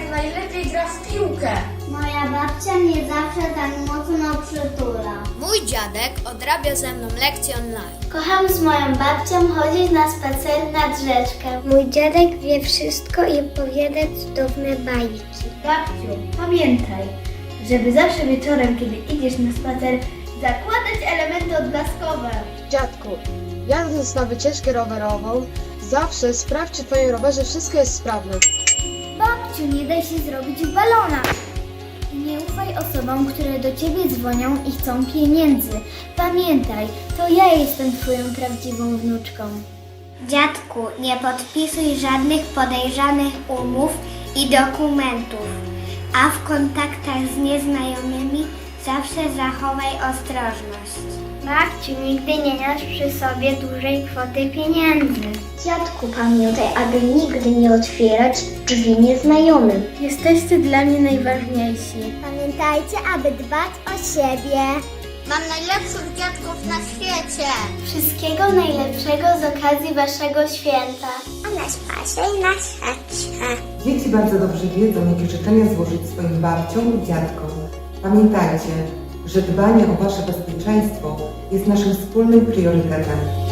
gra w piłkę. Moja babcia mnie zawsze tak mocno przytula. Mój dziadek odrabia ze mną lekcje online. Kocham z moją babcią chodzić na spacer nad rzeczkę. Mój dziadek wie wszystko i opowiadać cudowne bajki. Babciu, pamiętaj, żeby zawsze wieczorem, kiedy idziesz na spacer, zakładać elementy odblaskowe. Dziadku, jadąc na wycieczkę rowerową, zawsze sprawdź, czy w twoim rowerze wszystko jest sprawne. Babciu, nie daj się zrobić w balona. Nie ufaj osobom, które do ciebie dzwonią i chcą pieniędzy. Pamiętaj, to ja jestem twoją prawdziwą wnuczką. Dziadku, nie podpisuj żadnych podejrzanych umów i dokumentów, a w kontaktach z nieznajomymi zawsze zachowaj ostrożność. Babciu, nigdy nie noś przy sobie dużej kwoty pieniędzy. Dziadku, pamiętaj, aby nigdy nie otwierać drzwi nieznajomym. Jesteście dla mnie najważniejsi. Pamiętajcie, aby dbać o siebie. Mam najlepszych dziadków na świecie. Wszystkiego najlepszego z okazji Waszego święta. A na spasie i na chacie. Dzieci bardzo dobrze wiedzą, jakie życzenia złożyć swoim babciom lub dziadkom. Pamiętajcie, że dbanie o Wasze bezpieczeństwo jest naszym wspólnym priorytetem.